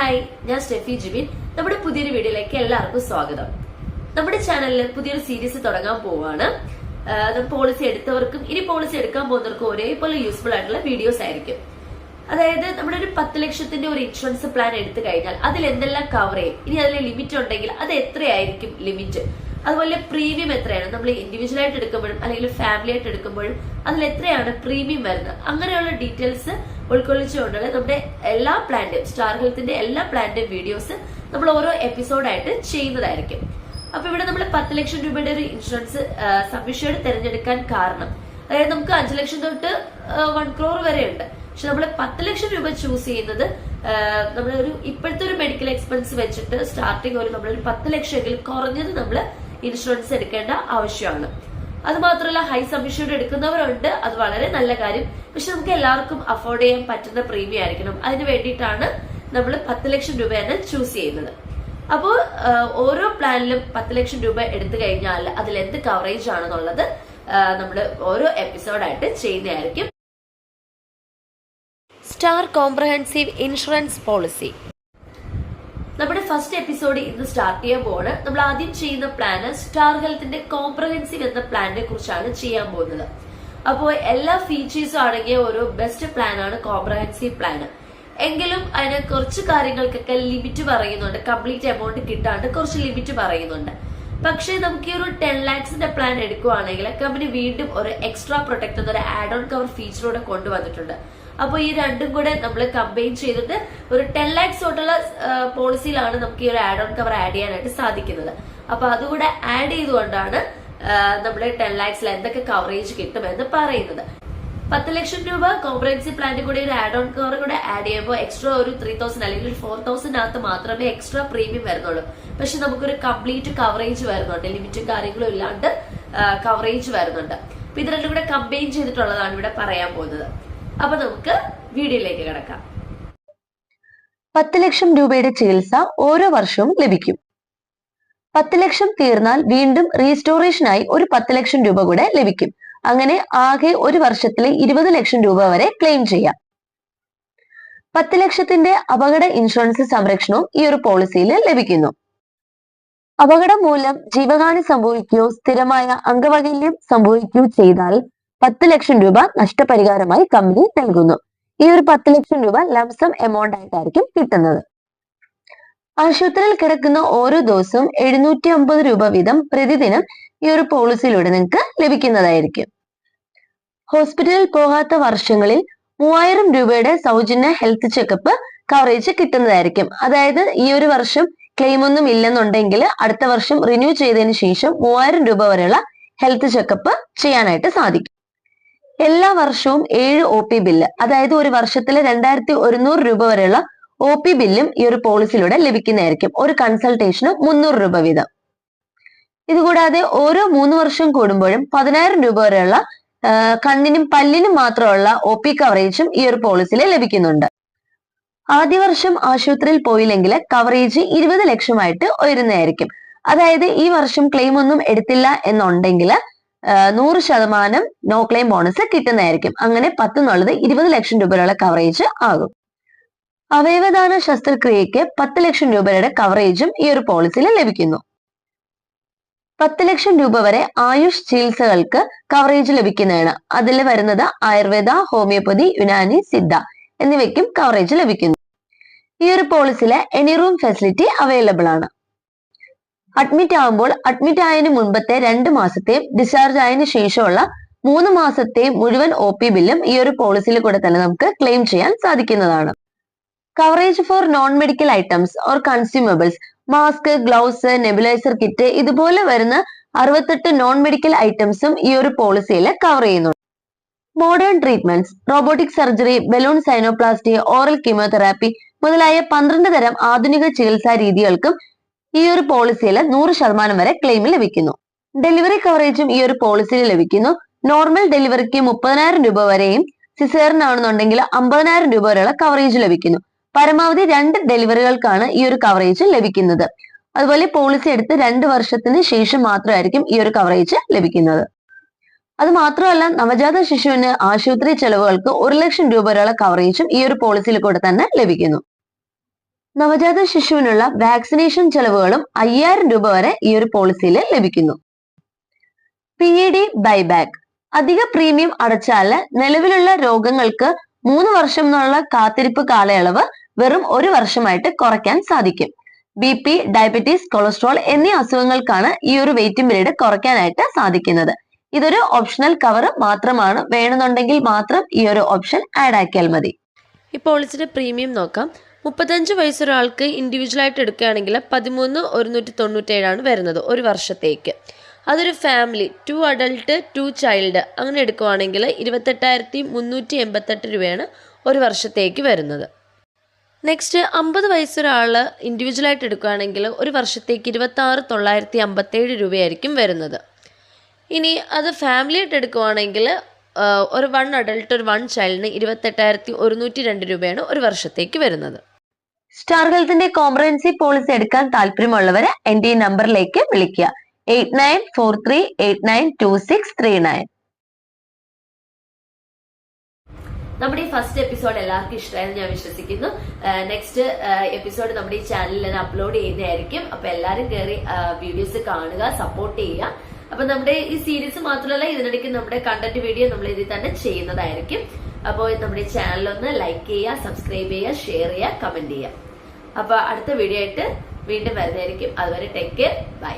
Hi ഞാൻ Steffi Jibin. നമ്മുടെ പുതിയൊരു വീഡിയോയിലേക്ക് എല്ലാവർക്കും സ്വാഗതം. നമ്മുടെ ചാനലിൽ പുതിയൊരു സീരീസ് തുടങ്ങാൻ പോവാണ്. പോളിസി എടുത്തവർക്കും ഇനി പോളിസി എടുക്കാൻ പോകുന്നവർക്കും ഒരേപോലെ യൂസ്ഫുൾ ആയിട്ടുള്ള വീഡിയോസ് ആയിരിക്കും. അതായത് നമ്മുടെ ഒരു പത്ത് ലക്ഷത്തിന്റെ ഒരു ഇൻഷുറൻസ് പ്ലാൻ എടുത്തു കഴിഞ്ഞാൽ അതിൽ എന്തെല്ലാം കവർ ചെയ്യും? ഇനി അതിൽ ലിമിറ്റ് ഉണ്ടെങ്കിൽ അത് എത്രയായിരിക്കും ലിമിറ്റ് അതുപോലെ പ്രീമിയം എത്രയാണ്? നമ്മൾ ഇൻഡിവിജ്വൽ ആയിട്ട് എടുക്കുമ്പോഴും അല്ലെങ്കിൽ ഫാമിലി ആയിട്ട് എടുക്കുമ്പോഴും അതിൽ എത്രയാണ് പ്രീമിയം വരുന്നത്? അങ്ങനെയുള്ള ഡീറ്റെയിൽസ് ഉൾക്കൊള്ളിച്ചുകൊണ്ടുള്ള നമ്മുടെ എല്ലാ പ്ലാന്റും സ്റ്റാർ ഹെൽത്തിന്റെ എല്ലാ പ്ലാന്റും വീഡിയോസ് നമ്മൾ ഓരോ എപ്പിസോഡായിട്ട് ചെയ്യുന്നതായിരിക്കും. അപ്പൊ ഇവിടെ നമ്മൾ പത്ത് ലക്ഷം രൂപയുടെ ഒരു ഇൻഷുറൻസ് സബ്മിഷേഡ് തിരഞ്ഞെടുക്കാൻ കാരണം. അതായത് നമുക്ക് അഞ്ചു ലക്ഷം തൊട്ട് വൺ ക്രോർ വരെ ഉണ്ട് പക്ഷെ നമ്മൾ പത്ത് ലക്ഷം രൂപ ചൂസ് ചെയ്യുന്നത് നമ്മളൊരു ഇപ്പോഴത്തെ ഒരു മെഡിക്കൽ എക്സ്പെൻസ് വെച്ചിട്ട് സ്റ്റാർട്ടിങ് ഒരു നമ്മളൊരു പത്ത് ലക്ഷമെങ്കിലും കുറഞ്ഞത് നമ്മൾ ഇൻഷുറൻസ് എടുക്കേണ്ട ആവശ്യമാണ്. അത് മാത്രമല്ല ഹൈ സബ്മിഷ്യൂഡ് എടുക്കുന്നവരുണ്ട്. അത് വളരെ നല്ല കാര്യം. പക്ഷെ നമുക്ക് എല്ലാവർക്കും അഫോർഡ് ചെയ്യാൻ പറ്റുന്ന പ്രീമിയം ആയിരിക്കണം. അതിന് വേണ്ടിയിട്ടാണ് നമ്മൾ പത്ത് ലക്ഷം രൂപയാണ് ചൂസ് ചെയ്യുന്നത്. അപ്പോൾ ഓരോ പ്ലാനിലും പത്ത് ലക്ഷം രൂപ എടുത്തു കഴിഞ്ഞാൽ അതിൽ എന്ത് കവറേജ് ആണെന്നുള്ളത് നമ്മൾ ഓരോ എപ്പിസോഡായിട്ട് ചെയ്യുന്നതായിരിക്കും. സ്റ്റാർ കോംപ്രഹെൻസീവ് ഇൻഷുറൻസ് പോളിസി നമ്മുടെ ഫസ്റ്റ് എപ്പിസോഡ് ഇന്ന് സ്റ്റാർട്ട് ചെയ്യാൻ പോവാണ് നമ്മൾ ആദ്യം ചെയ്യുന്ന പ്ലാന് സ്റ്റാർ ഹെൽത്തിന്റെ കോംപ്രഹെൻസീവ് എന്ന പ്ലാനിനെ കുറിച്ചാണ് ചെയ്യാൻ പോകുന്നത്. അപ്പോൾ എല്ലാ ഫീച്ചേഴ്സും അടങ്ങിയ ഒരു ബെസ്റ്റ് പ്ലാനാണ് കോംപ്രഹെൻസീവ് പ്ലാൻ എങ്കിലും അതിന് കുറച്ച് കാര്യങ്ങൾക്കൊക്കെ ലിമിറ്റ് പറയുന്നുണ്ട്. കംപ്ലീറ്റ് എമൗണ്ട് കിട്ടാണ്ട് കുറച്ച് ലിമിറ്റ് പറയുന്നുണ്ട്. പക്ഷേ നമുക്ക് ഈ ഒരു ടെൻ ലാക്സിന്റെ പ്ലാൻ എടുക്കുവാണെങ്കിൽ കമ്പനി വീണ്ടും ഒരു എക്സ്ട്രാ പ്രൊട്ടക്ട് എന്നൊരു ആഡ് ഓൺ കവർ ഫീച്ചറോടെ കൊണ്ടുവന്നിട്ടുണ്ട്. അപ്പോൾ ഈ രണ്ടും കൂടെ നമ്മൾ കമ്പൈൻ ചെയ്തിട്ട് ഒരു ടെൻ ലാക്സ് തൊട്ടുള്ള പോളിസിയിലാണ് നമുക്ക് ഈ ഒരു ആഡ് ഓൺ കവർ ആഡ് ചെയ്യാനായിട്ട് സാധിക്കുന്നത്. അപ്പൊ അതുകൂടെ ആഡ് ചെയ്തുകൊണ്ടാണ് നമ്മുടെ ടെൻ ലാക്സിൽ എന്തൊക്കെ കവറേജ് കിട്ടുമെന്ന് പറയുന്നത്. പത്ത് ലക്ഷം രൂപ കോംപ്രഹൻസീവ് പ്ലാന്റ് കൂടി ഒരു ആഡ് ഓൺ കവർ കൂടെ ആഡ് ചെയ്യുമ്പോൾ എക്സ്ട്രാ ഒരു ത്രീ തൗസൻഡ് അല്ലെങ്കിൽ ഒരു ഫോർ തൗസൻഡിനകത്ത് മാത്രമേ എക്സ്ട്രാ പ്രീമിയം വരുന്നുള്ളൂ. പക്ഷെ നമുക്കൊരു കംപ്ലീറ്റ് കവറേജ് വരുന്നുണ്ട്. ലിമിറ്റും കാര്യങ്ങളും ഇല്ലാണ്ട് കവറേജ് വരുന്നുണ്ട്. അപ്പൊ ഇത് രണ്ടും കൂടെ കമ്പൈൻ ചെയ്തിട്ടുള്ളതാണ് ഇവിടെ പറയാൻ പോകുന്നത്. അപ്പൊ നമുക്ക് വീഡിയോയിലേക്ക് കിടക്കാം. പത്ത് ലക്ഷം രൂപയുടെ ചികിത്സ ഓരോ വർഷവും ലഭിക്കും. പത്ത് ലക്ഷം തീർന്നാൽ വീണ്ടും റീസ്റ്റോറേഷനായി ഒരു പത്ത് ലക്ഷം രൂപ കൂടെ ലഭിക്കും. അങ്ങനെ ആകെ ഒരു വർഷത്തിൽ ഇരുപത് ലക്ഷം രൂപ വരെ ക്ലെയിം ചെയ്യാം. പത്ത് ലക്ഷത്തിന്റെ അപകട ഇൻഷുറൻസ് സംരക്ഷണവും ഈ ഒരു പോളിസിയിൽ ലഭിക്കുന്നു. അപകടം മൂലം ജീവഹാനി സംഭവിക്കുകയോ സ്ഥിരമായ അംഗവൈകല്യം സംഭവിക്കുകയോ ചെയ്താൽ പത്ത് ലക്ഷം രൂപ നഷ്ടപരിഹാരമായി കമ്പനി നൽകുന്നു. ഈ ഒരു പത്ത് ലക്ഷം രൂപ ലംസം എമൗണ്ട് ആയിട്ടായിരിക്കും കിട്ടുന്നത്. ആശുപത്രിയിൽ കിടക്കുന്ന ഓരോ ദിവസവും എഴുന്നൂറ്റി അമ്പത് രൂപ വീതം പ്രതിദിനം ഈ ഒരു പോളിസിയിലൂടെ നിങ്ങൾക്ക് ലഭിക്കുന്നതായിരിക്കും. ഹോസ്പിറ്റലിൽ പോകാത്ത വർഷങ്ങളിൽ മൂവായിരം രൂപയുടെ സൗജന്യ ഹെൽത്ത് ചെക്കപ്പ് കവറേജ് കിട്ടുന്നതായിരിക്കും. അതായത് ഈ ഒരു വർഷം ക്ലെയിം ഒന്നും ഇല്ലെന്നുണ്ടെങ്കിൽ അടുത്ത വർഷം റിന്യൂ ചെയ്തതിന് ശേഷം മൂവായിരം രൂപ വരെയുള്ള ഹെൽത്ത് ചെക്കപ്പ് ചെയ്യാനായിട്ട് സാധിക്കും. എല്ലാ വർഷവും ഏഴ് ഒ പി ബില്ല് അതായത് ഒരു വർഷത്തിൽ രണ്ടായിരത്തി ഒരുന്നൂറ് രൂപ വരെയുള്ള ഒ പി ബില്ലും ഈ ഒരു പോളിസിയിലൂടെ ലഭിക്കുന്നതായിരിക്കും. ഒരു കൺസൾട്ടേഷന് മുന്നൂറ് രൂപ വീതം. ഇതുകൂടാതെ ഓരോ മൂന്ന് വർഷം കൂടുമ്പോഴും പതിനായിരം രൂപ വരെയുള്ള കണ്ണിനും പല്ലിനും മാത്രമുള്ള ഒ പി കവറേജും ഈ ഒരു പോളിസിയിൽ ലഭിക്കുന്നുണ്ട്. ആദ്യ വർഷം ആശുപത്രിയിൽ പോയില്ലെങ്കിൽ കവറേജ് ഇരുപത് ലക്ഷമായിട്ട് ഉയരുന്നതായിരിക്കും. അതായത് ഈ വർഷം ക്ലെയിം ഒന്നും എടുത്തില്ല എന്നുണ്ടെങ്കിൽ നൂറ് ശതമാനം നോ ക്ലെയിം ബോണസ് കിട്ടുന്നതായിരിക്കും. അങ്ങനെ പത്തെന്നുള്ളത് ഇരുപത് ലക്ഷം രൂപയുള്ള കവറേജ് ആകും. അവയവദാന ശസ്ത്രക്രിയയ്ക്ക് പത്ത് ലക്ഷം രൂപയുടെ കവറേജും ഈ ഒരു പോളിസിയിൽ ലഭിക്കുന്നു. പത്ത് ലക്ഷം രൂപ വരെ ആയുഷ് ചികിത്സകൾക്ക് കവറേജ് ലഭിക്കുന്നതാണ്. അതിൽ വരുന്നത് ആയുർവേദ ഹോമിയോപ്പതി യുനാനി സിദ്ധ എന്നിവയ്ക്കും കവറേജ് ലഭിക്കുന്നു. ഈ ഒരു പോളിസിയിലെ എനി റൂം ഫെസിലിറ്റി അവൈലബിൾ ആണ്. അഡ്മിറ്റ് ആകുമ്പോൾ അഡ്മിറ്റ് ആയതിനു മുൻപത്തെ രണ്ട് മാസത്തെയും ഡിസ്ചാർജ് ആയതിനു ശേഷമുള്ള മൂന്ന് മാസത്തെയും മുഴുവൻ ഒ പി ബില്ലും ഈ ഒരു പോളിസിയിൽ കൂടെ തന്നെ നമുക്ക് ക്ലെയിം ചെയ്യാൻ സാധിക്കുന്നതാണ്. Coverage for non medical items or consumables mask gloves nebulizer kit ഇതുപോലെ വരുന്ന അറുപത്തെട്ട് നോൺ മെഡിക്കൽ ഐറ്റംസും ഈ ഒരു പോളിസിയിൽ കവർ ചെയ്യുന്നുണ്ട്. Modern treatments robotic surgery balloon sinuplasty oral chemotherapy മുതലായ പന്ത്രണ്ട് തരം ആധുനിക ചികിത്സാ രീതികൾക്കും ഈ ഒരു പോളിസിയിൽ നൂറ് ശതമാനം വരെ ക്ലെയിം ലഭിക്കുന്നു. ഡെലിവറി കവറേജും ഈ ഒരു പോളിസിയിൽ ലഭിക്കുന്നു. നോർമൽ ഡെലിവറിക്ക് മുപ്പതിനായിരം രൂപ വരെയും സിസേറിനാണെന്നുണ്ടെങ്കിൽ അമ്പതിനായിരം രൂപ വരെയുള്ള കവറേജ് ലഭിക്കുന്നു. പരമാവധി രണ്ട് ഡെലിവറികൾക്കാണ് ഈ ഒരു കവറേജ് ലഭിക്കുന്നത്. അതുപോലെ പോളിസി എടുത്ത് രണ്ട് വർഷത്തിന് ശേഷം മാത്രമായിരിക്കും ഈ ഒരു കവറേജ് ലഭിക്കുന്നത്. അത് മാത്രമല്ല നവജാത ശിശുവിന് ആശുപത്രി ചെലവുകൾക്ക് ഒരു ലക്ഷം രൂപ വരെയുള്ള കവറേജും ഈ ഒരു പോളിസിയിൽ കൂടെ തന്നെ ലഭിക്കുന്നു. നവജാത ശിശുവിനുള്ള വാക്സിനേഷൻ ചെലവുകളും അയ്യായിരം രൂപ വരെ ഈ ഒരു പോളിസിയിൽ ലഭിക്കുന്നു. പി ഇ ഡി ബൈബാക്ക് അധിക പ്രീമിയം അടച്ചാൽ നിലവിലുള്ള രോഗങ്ങൾക്ക് മൂന്ന് വർഷം എന്നുള്ള കാത്തിരിപ്പ് കാലയളവ് വെറും ഒരു വർഷമായിട്ട് കുറയ്ക്കാൻ സാധിക്കും. ബി പി ഡയബറ്റീസ് കൊളസ്ട്രോൾ എന്നീ അസുഖങ്ങൾക്കാണ് ഈ ഒരു വെയിറ്റിംഗ് പീരീഡ് കുറയ്ക്കാനായിട്ട് സാധിക്കുന്നത്. ഇതൊരു ഓപ്ഷണൽ കവർ മാത്രമാണ്. വേണമെന്നുണ്ടെങ്കിൽ മാത്രം ഈ ഒരു ഓപ്ഷൻ ആഡ് ആക്കിയാൽ മതി. ഈ പോളിസിയുടെ പ്രീമിയം നോക്കാം. മുപ്പത്തഞ്ച് വയസ്സൊരാൾക്ക് ഇൻഡിവിജ്വലായിട്ട് എടുക്കുകയാണെങ്കിൽ പതിമൂന്ന് ഒരുന്നൂറ്റി തൊണ്ണൂറ്റേഴാണ് വരുന്നത് ഒരു വർഷത്തേക്ക്. അതൊരു family two adult two child അങ്ങനെ എടുക്കുവാണെങ്കിൽ ഇരുപത്തെട്ടായിരത്തി മുന്നൂറ്റി എൺപത്തെട്ട് രൂപയാണ് ഒരു വർഷത്തേക്ക് വരുന്നത്. നെക്സ്റ്റ് അമ്പത് വയസ്സൊരാൾ ഇൻഡിവിജ്വലായിട്ട് എടുക്കുകയാണെങ്കിൽ ഒരു വർഷത്തേക്ക് ഇരുപത്താറ് തൊള്ളായിരത്തി അമ്പത്തേഴ് രൂപയായിരിക്കും വരുന്നത്. ഇനി അത് ഫാമിലി ആയിട്ട് എടുക്കുവാണെങ്കിൽ ഒരു വൺ അഡൾട്ട് ഒരു വൺ ചൈൽഡിന് ഇരുപത്തെട്ടായിരത്തി ഒരുന്നൂറ്റി രണ്ട് രൂപയാണ് ഒരു വർഷത്തേക്ക് വരുന്നത്. സ്റ്റാർ ഹെൽത്തിന്റെ കോംപ്രഹെൻസീവ് പോളിസി എടുക്കാൻ താല്പര്യമുള്ളവർ എന്റെ ഈ നമ്പറിലേക്ക് വിളിക്കുക. Eight nine four three eight nine two six three nine. നമ്മുടെ ഈ ഫസ്റ്റ് എപ്പിസോഡ് എല്ലാവർക്കും ഇഷ്ടമായെന്ന് ഞാൻ വിശ്വസിക്കുന്നു. നെക്സ്റ്റ് എപ്പിസോഡ് നമ്മുടെ ഈ ചാനലിൽ തന്നെ അപ്ലോഡ് ചെയ്യുന്നതായിരിക്കും. അപ്പൊ എല്ലാവരും കയറി വീഡിയോസ് കാണുക സപ്പോർട്ട് ചെയ്യുക. അപ്പൊ നമ്മുടെ ഈ സീരീസ് മാത്രമല്ല ഇതിനിടയ്ക്ക് നമ്മുടെ കണ്ടന്റ് വീഡിയോ നമ്മൾ ഇതിൽ തന്നെ ചെയ്യുന്നതായിരിക്കും. അപ്പോൾ നമ്മുടെ ചാനൽ ഒന്ന് ലൈക്ക് ചെയ്യുക സബ്സ്ക്രൈബ് ചെയ്യുക ഷെയർ ചെയ്യുക കമന്റ് ചെയ്യുക. അപ്പൊ അടുത്ത വീഡിയോ ആയിട്ട് വീണ്ടും വരുന്നതായിരിക്കും. അതുവരെ ടേക്ക് കെയർ ബൈ